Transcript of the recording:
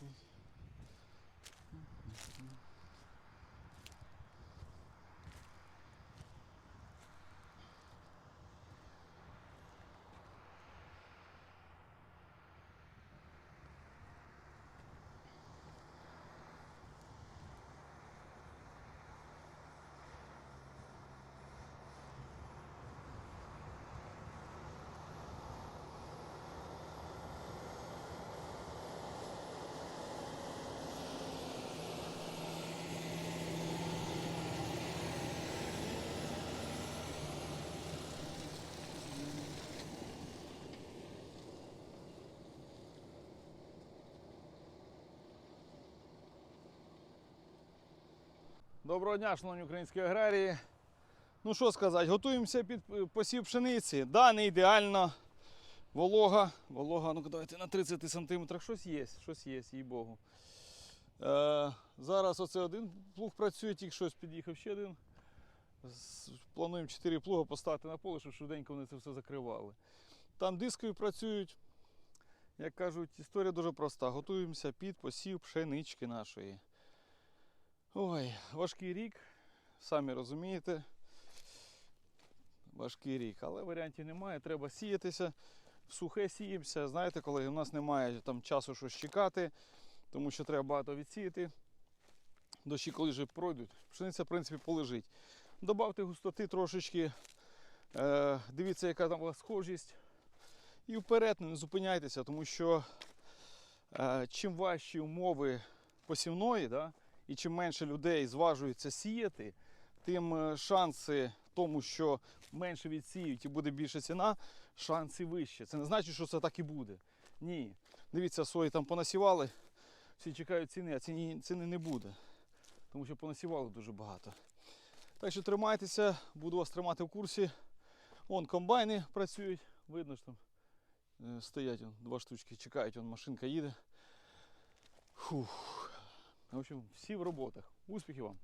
hmm Доброго дня, шановні українські аграрії. Ну що сказати, готуємося під е, посів пшениці. Да, не ідеально. Волога. Волога, ну давайте на 30 сантиметрах щось є, щось є, їй Богу. Е, зараз оце один плуг працює, тільки щось під'їхав ще один. Плануємо 4 плуга поставити на поле, щоб швиденько вони це все закривали. Там дискові працюють. Як кажуть, історія дуже проста. Готуємося під посів пшенички нашої. Ой, важкий рік, самі розумієте. Важкий рік, але варіантів немає, треба сіятися. В сухе сіємося. Знаєте, коли у нас немає там часу щось чекати, тому що треба багато відсіяти. Дощі, коли вже пройдуть, пшениця, в принципі, полежить. Добавте густоти трошечки, е, дивіться, яка там у вас схожість. І вперед не зупиняйтеся, тому що е, чим важчі умови посівної, да, і чим менше людей зважується сіяти, тим е, шанси тому, що менше відсіють і буде більша ціна, шанси вищі. Це не значить, що це так і буде. Ні. Дивіться, сої там понасівали, всі чекають ціни, а ціни, ціни не буде. Тому що понасівали дуже багато. Так що тримайтеся, буду вас тримати в курсі. Вон комбайни працюють, видно, що там е, стоять вон, два штучки, чекають, вон машинка їде. Фух. В общем, всі в роботах. Успіхів вам!